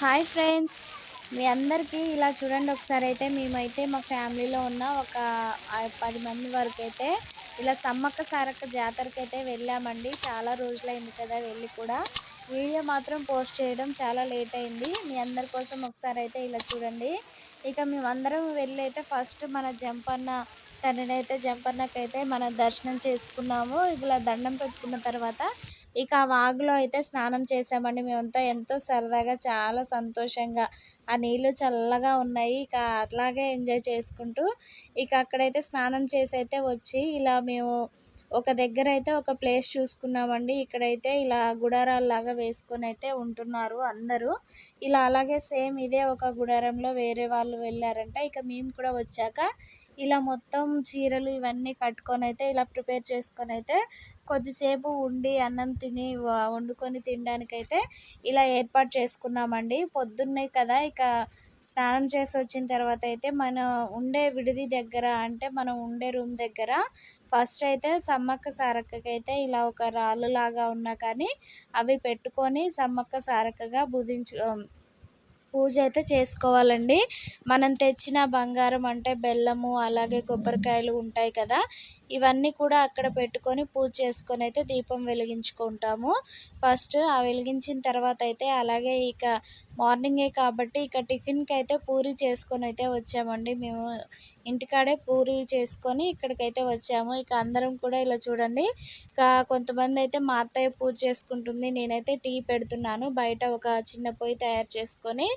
Hi friends. మీ అందరికీ ఇలా చూడండి ఒకసారి అయితే మేమైతే మా ఫ్యామిలీలో ఉన్న ఒక పది మంది వరకు అయితే ఇలా సమ్మక్క సారక్క జాతరకి అయితే వెళ్ళామండి. చాలా రోజులైంది కదా వెళ్ళి కూడా. వీడియో మాత్రం పోస్ట్ చేయడం చాలా లేట్ అయింది. మీ అందరి కోసం ఒకసారి అయితే ఇలా చూడండి. ఇక మేమందరం వెళ్ళి అయితే ఫస్ట్ మన జంపన్న తననైతే జంపన్నకైతే మనం దర్శనం చేసుకున్నాము. ఇలా దండం పెట్టుకున్న తర్వాత ఇక ఆ వాగులో అయితే స్నానం చేసామండి మేమంతా ఎంతో సరదాగా చాలా సంతోషంగా ఆ నీళ్ళు చల్లగా ఉన్నాయి. ఇక అట్లాగే ఎంజాయ్ చేసుకుంటూ ఇక అక్కడైతే స్నానం చేసి అయితే వచ్చి ఇలా మేము ఒక దగ్గర అయితే ఒక ప్లేస్ చూసుకున్నామండి. ఇక్కడైతే ఇలా గుడారాల్లాగా వేసుకొని అయితే ఉంటున్నారు అందరూ. ఇలా అలాగే సేమ్ ఇదే ఒక గుడారంలో వేరే వాళ్ళు వెళ్ళారంట. ఇక మేము కూడా వచ్చాక ఇలా మొత్తం చీరలు ఇవన్నీ కట్టుకొని అయితే ఇలా ప్రిపేర్ చేసుకొని అయితే కొద్దిసేపు ఉండి అన్నం తిని వ- వండుకొని తినడానికైతే ఇలా ఏర్పాటు చేసుకున్నామండి. పొద్దున్నే కదా ఇక స్నానం చేసి వచ్చిన తర్వాత అయితే మనం ఉండే విడిది దగ్గర అంటే మనం ఉండే రూమ్ దగ్గర ఫస్ట్ అయితే సమ్మక్క సారక్కకైతే ఇలా ఒక రాళ్ళు లాగా ఉన్నా కానీ అవి పెట్టుకొని సమ్మక్క సారక్కగా బుధించు పూజ అయితే చేసుకోవాలండి. మనం తెచ్చిన బంగారం అంటే బెల్లము అలాగే కొబ్బరికాయలు ఉంటాయి కదా ఇవన్నీ కూడా అక్కడ పెట్టుకొని పూజ చేసుకొని అయితే దీపం వెలిగించుకుంటాము. ఫస్ట్ ఆ వెలిగించిన తర్వాత అయితే అలాగే ఇక మార్నింగే కాబట్టి ఇక టిఫిన్కి అయితే పూరి చేసుకొని అయితే వచ్చామండి. మేము ఇంటికాడే పూరి చేసుకొని ఇక్కడికైతే వచ్చాము. ఇక అందరం కూడా ఇలా చూడండి ఇక కొంతమంది అయితే మా అత్తయ్య పూజ చేసుకుంటుంది నేనైతే టీ పెడుతున్నాను బయట ఒక చిన్న పొయ్యి తయారు చేసుకొని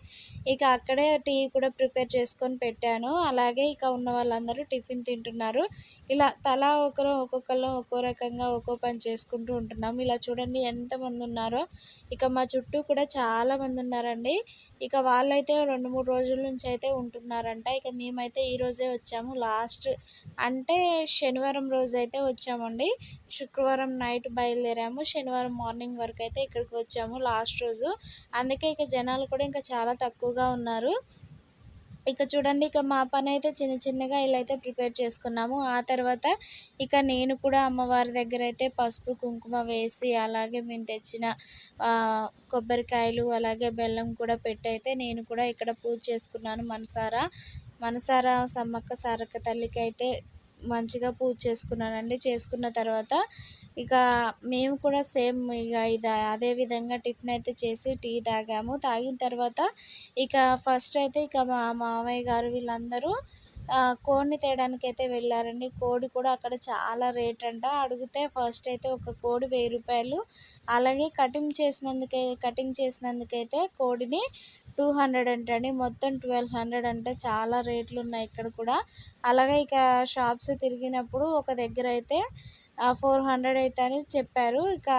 ఇక అక్కడే టీ కూడా ప్రిపేర్ చేసుకొని పెట్టాను. అలాగే ఇక ఉన్న వాళ్ళందరూ టిఫిన్ తింటున్నారు. ఇలా తలా ఒకరు ఒక్కొక్కరు ఒక్కో రకంగా ఒక్కో పని చేసుకుంటూ ఉంటున్నాం. ఇలా చూడండి ఎంతమంది ఉన్నారో. ఇక మా చుట్టూ కూడా చాలా మంది ఉన్నారండి. ఇక వాళ్ళైతే రెండు మూడు రోజుల నుంచి అయితే ఉంటున్నారంట. ఇక మేమైతే ఈ రోజే వచ్చాము. లాస్ట్ అంటే శనివారం రోజు అయితే వచ్చామండి. శుక్రవారం నైట్ బయలుదేరాము. శనివారం మార్నింగ్ వరకు అయితే ఇక్కడికి వచ్చాము లాస్ట్ రోజు. అందుకే ఇక జనాలు కూడా ఇంకా చాలా చాలా తక్కువగా ఉన్నారు. ఇక చూడండి ఇక మా పని అయితే చిన్న చిన్నగా ఇలా అయితే ప్రిపేర్ చేసుకున్నాము. ఆ తర్వాత ఇక నేను కూడా అమ్మవారి దగ్గర అయితే పసుపు కుంకుమ వేసి అలాగే మేము తెచ్చిన కొబ్బరికాయలు అలాగే బెల్లం కూడా పెట్టి అయితే నేను కూడా ఇక్కడ పూజ చేసుకున్నాను. మనసారా మనసారా సమ్మక్క సారక్క తల్లికి అయితే మంచిగా పూజ చేసుకున్నానండి. చేసుకున్న తర్వాత ఇక మేము కూడా సేమ్ ఇక ఇది అదే విధంగా టిఫిన్ అయితే చేసి టీ తాగాము. తాగిన తర్వాత ఇక ఫస్ట్ అయితే ఇక మా మామయ్య గారు వీళ్ళందరూ కోడిని తేయడానికి అయితే వెళ్ళారండి. కోడి కూడా అక్కడ చాలా రేట్ అంట. అడిగితే ఫస్ట్ అయితే ఒక కోడి వెయ్యి రూపాయలు. అలాగే కటింగ్ చేసినందుకే కటింగ్ చేసినందుకైతే కోడిని టూ హండ్రెడ్ అంటండి. మొత్తం ట్వెల్వ్ హండ్రెడ్ అంటే. చాలా రేట్లు ఉన్నాయి ఇక్కడ కూడా. అలాగే ఇక షాప్స్ తిరిగినప్పుడు ఒక దగ్గర అయితే ఫోర్ హండ్రెడ్ అయితే అని చెప్పారు. ఇక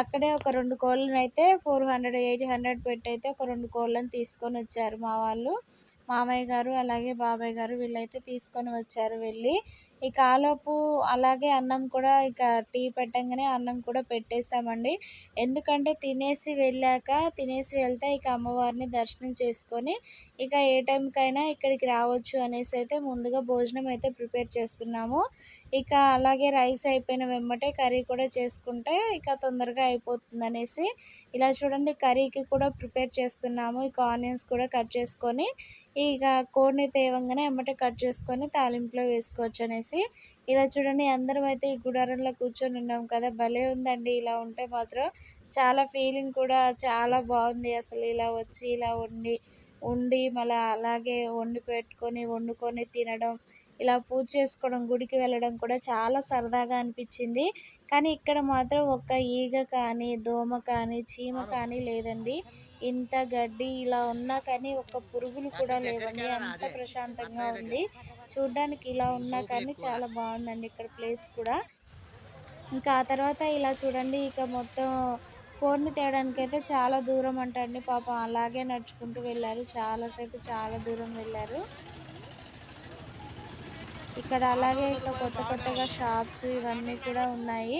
అక్కడే ఒక రెండు కోళ్ళని అయితే ఫోర్ హండ్రెడ్ ఎయిట్ హండ్రెడ్ పెట్టి అయితే ఒక రెండు కోళ్ళని తీసుకొని వచ్చారు మా వాళ్ళు. మామయ్య గారు అలాగే బాబాయ్ గారు వీళ్ళైతే తీసుకొని వచ్చారు వెళ్ళి. ఇక ఆలోపు అలాగే అన్నం కూడా ఇక టీ పెట్టంగానే అన్నం కూడా పెట్టేసామండి ఎందుకంటే తినేసి వెళ్ళాక తినేసి వెళ్తే ఇక అమ్మవారిని దర్శనం చేసుకొని ఇక ఏ టైంకైనా ఇక్కడికి రావచ్చు అనేసి అయితే ముందుగా భోజనం అయితే ప్రిపేర్ చేస్తున్నాము. ఇక అలాగే రైస్ అయిపోయిన వెంబటే కర్రీ కూడా చేసుకుంటే ఇక తొందరగా అయిపోతుంది అనేసి ఇలా చూడండి కర్రీకి కూడా ప్రిపేర్ చేస్తున్నాము. ఇక ఆనియన్స్ కూడా కట్ చేసుకొని ఇక కోడిని తేవంగానే వెంబటే కట్ చేసుకొని తాలింపులో వేసుకోవచ్చు అనేసి ఇలా చూడండి అందరం అయితే ఈ గుడారంలో కూర్చొని ఉన్నాం కదా భలే ఉందండి ఇలా ఉంటే మాత్రం చాలా ఫీలింగ్ కూడా చాలా బాగుంది అసలు ఇలా వచ్చి ఇలా వండి ఉండి మళ్ళీ అలాగే వండి పెట్టుకొని వండుకొని తినడం ఇలా పూజ చేసుకోవడం గుడికి వెళ్ళడం కూడా చాలా సరదాగా అనిపించింది. కానీ ఇక్కడ మాత్రం ఒక్క ఈగ కానీ దోమ కానీ చీమ కానీ లేదండి. ఇంత గడ్డి ఇలా ఉన్నా కానీ ఒక్క పురుగులు కూడా లేవండి. అంత ప్రశాంతంగా ఉంది. చూడ్డానికి ఇలా ఉన్నా కానీ చాలా బాగుందండి ఇక్కడ ప్లేస్ కూడా. ఇంకా ఆ తర్వాత ఇలా చూడండి ఇక మొత్తం కోడిని తేయడానికి అయితే చాలా దూరం అంటండి పాపం. అలాగే నడుచుకుంటూ వెళ్ళారు. చాలాసేపు చాలా దూరం వెళ్ళారు. ఇక్కడ అలాగే ఇంకా కొత్త కొత్తగా షాప్స్ ఇవన్నీ కూడా ఉన్నాయి.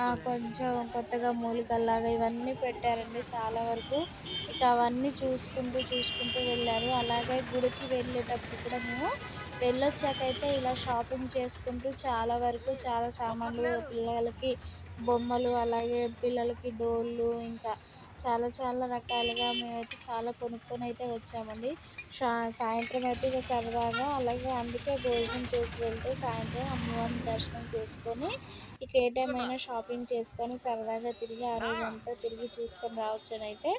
ఆ, కొంచెం కొత్తగా మూలికల్లాగా ఇవన్నీ పెట్టారండి చాలా వరకు. ఇక అవన్నీ చూసుకుంటూ చూసుకుంటూ వెళ్ళారు. అలాగే గుడికి వెళ్ళేటప్పుడు కూడా మేము వెళ్ళొచ్చాకైతే ఇలా షాపింగ్ చేసుకుంటూ చాలా వరకు చాలా సామాన్లు పిల్లలకి బొమ్మలు అలాగే పిల్లలకి డోళ్ళు ఇంకా చాలా చాలా రకాలుగా మేమైతే చాలా కొనుక్కొని అయితే వచ్చామండి. షా సాయంత్రం అయితే ఇక సరదాగా అలాగే అందుకే భోజనం చేసి వెళ్తే సాయంత్రం అమ్మవారిని దర్శనం చేసుకొని ఇక ఏ టైం అయినా షాపింగ్ చేసుకొని సరదాగా తిరిగి ఆ రోజంతా తిరిగి చూసుకొని రావచ్చు అని అయితే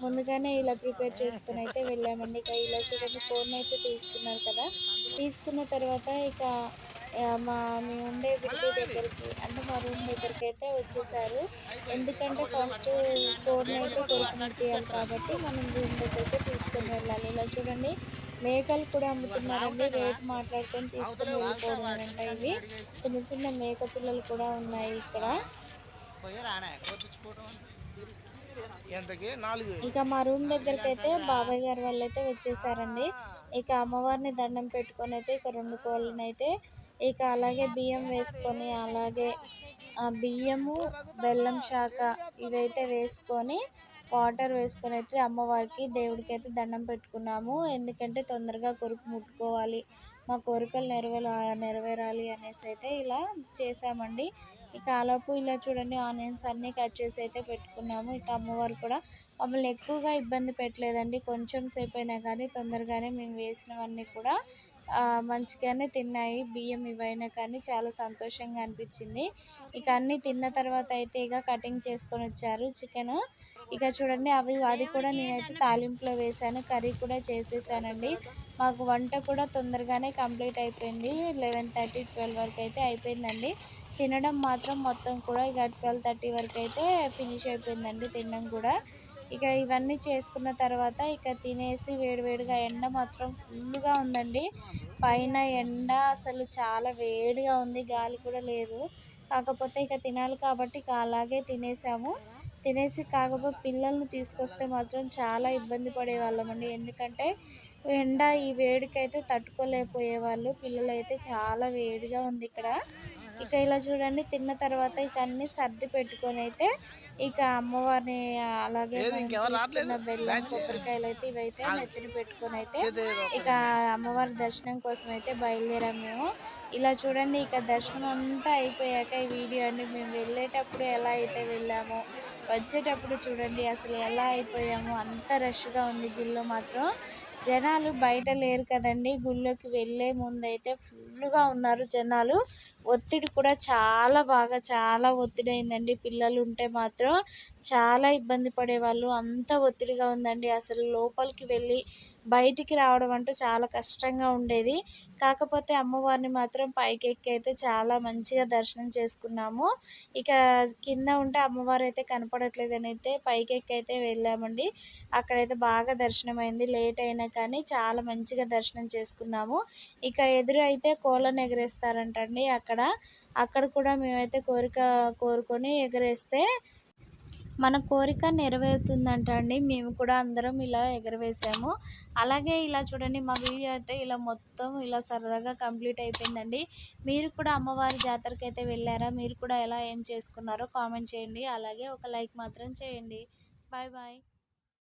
ముందుగానే ఇలా ప్రిపేర్ చేసుకొని అయితే వెళ్ళామండి. ఇక ఇలా చూడండి ఫోన్ అయితే తీసుకున్నారు కదా. తీసుకున్న తర్వాత ఇక మా మేము ఉండే బిల్లు దగ్గరికి అంటే మా రూమ్ దగ్గరికి అయితే వచ్చేసారు. ఎందుకంటే ఫస్ట్ ఫోన్ అయితే కొనుక్కొనిపించాలి కాబట్టి మనం రూమ్ దగ్గరికి తీసుకొని వెళ్ళాలి. ఇలా చూడండి మేకలు కూడా అమ్ముతున్నారండి. రేట్ మాట్లాడుకొని తీసుకొని వెళ్ళిపోవడం అంట ఇవి. చిన్న చిన్న మేక పిల్లలు కూడా ఉన్నాయి ఇక్కడ. ఇక మా రూమ్ దగ్గరికి అయితే బాబాయ్ గారు వాళ్ళు అయితే వచ్చేసారండి ఇక అమ్మవారిని దండం పెట్టుకొని అయితే ఇక రెండు కోళ్ళని అయితే ఇక అలాగే బియ్యం వేసుకొని అలాగే ఆ బియ్యము బెల్లం శాఖ ఇవైతే వేసుకొని వాటర్ వేసుకొని అయితే అమ్మవారికి దేవుడికి అయితే దండం పెట్టుకున్నాము. ఎందుకంటే తొందరగా కొరుకు ముట్టుకోవాలి. మా కోరికలు నెరవేర నెరవేరాలి అనేసి అయితే ఇలా చేసామండి ఇక ఆలోపు ఇలా చూడండి ఆనియన్స్ అన్నీ కట్ చేసి అయితే పెట్టుకున్నాము. ఇక అమ్మవారు కూడా మమ్మల్ని ఎక్కువగా ఇబ్బంది పెట్టలేదండి. కొంచెం సేపు అయినా కానీ తొందరగానే మేము వేసినవన్నీ కూడా మంచిగానే తిన్నాయి. బియ్యం ఇవైనా కానీ చాలా సంతోషంగా అనిపించింది. ఇక అన్నీ తిన్న తర్వాత అయితే ఇక కటింగ్ చేసుకొని వచ్చారు చికెన్. ఇక చూడండి అవి అది కూడా నేనైతే తాలింపులో వేసాను కర్రీ కూడా చేసేసానండి. మాకు వంట కూడా తొందరగానే కంప్లీట్ అయిపోయింది. లెవెన్ థర్టీ ట్వెల్వ్ వరకు అయితే అయిపోయిందండి. తినడం మాత్రం మొత్తం కూడా ఇక ట్వెల్వ్ థర్టీ వరకు అయితే ఫినిష్ అయిపోయిందండి తినడం కూడా. ఇక ఇవన్నీ చేసుకున్న తర్వాత ఇక తినేసి వేడివేడిగా ఎండ మాత్రం ఫుల్గా ఉందండి. పైన ఎండ అసలు చాలా వేడిగా ఉంది గాలి కూడా లేదు. కాకపోతే ఇక తినాలి కాబట్టి ఇక అలాగే తినేసాము. తినేసి కాకపోతే పిల్లల్ని తీసుకొస్తే మాత్రం చాలా ఇబ్బంది పడేవాళ్ళమండి ఎందుకంటే ఎండ ఈ వేడికైతే తట్టుకోలేకపోయేవాళ్ళు. పిల్లలైతే చాలా వేడిగా ఉంది ఇక్కడ. ఇక ఇలా చూడండి తిన్న తర్వాత ఇక అన్ని సర్ది పెట్టుకొని అయితే ఇక అమ్మవారిని అలాగే? బెల్లం కొబ్బరికాయలు అయితే ఇవైతే నెత్తిన పెట్టుకొని అయితే ఇక అమ్మవారి దర్శనం కోసం అయితే బయలుదేరాం మేము. ఇలా చూడండి ఇక దర్శనం అంతా అయిపోయాక ఈ వీడియో అండి మేము వెళ్ళేటప్పుడు ఎలా అయితే వెళ్ళామో వచ్చేటప్పుడు చూడండి అసలు ఎలా అయిపోయామో అంత రష్గా ఉంది గుళ్ళో మాత్రం. జనాలు బయట లేరు కదండి. గుళ్ళోకి వెళ్ళే ముందైతే ఫుల్గా ఉన్నారు జనాలు. ఒత్తిడి కూడా చాలా బాగా చాలా ఒత్తిడి అయిందండి పిల్లలు ఉంటే మాత్రం చాలా ఇబ్బంది పడేవాళ్ళు. అంత ఒత్తిడిగా ఉందండి. అసలు లోపలికి వెళ్ళి బయటికి రావడం అంటూ చాలా కష్టంగా ఉండేది. కాకపోతే అమ్మవారిని మాత్రం పైకి ఎక్కి అయితే చాలా మంచిగా దర్శనం చేసుకున్నాము. ఇక కింద ఉంటే అమ్మవారు అయితే కనపడట్లేదని అయితే పైకి ఎక్కి అయితే వెళ్ళామండి. అక్కడైతే బాగా దర్శనం అయింది లేట్ అయినా కానీ చాలా మంచిగా దర్శనం చేసుకున్నాము. ఇక ఎదురు అయితే కోళ్ళను ఎగరేస్తారంటండి అక్కడ. అక్కడ కూడా మేమైతే కోరిక కోరుకొని ఎగరేస్తే మన కోరిక నెరవేరుతుందంట అండి మేము కూడా అందరం ఇలా ఎగరవేసాము. అలాగే ఇలా చూడండి మా వీడియో అయితే ఇలా మొత్తం ఇలా సరదాగా కంప్లీట్ అయిపోయిందండి. మీరు కూడా అమ్మవారి జాతరకి అయితే వెళ్ళారా? మీరు కూడా ఎలా ఏం చేసుకున్నారో కామెంట్ చేయండి. అలాగే ఒక లైక్ మాత్రం చేయండి. Bye bye.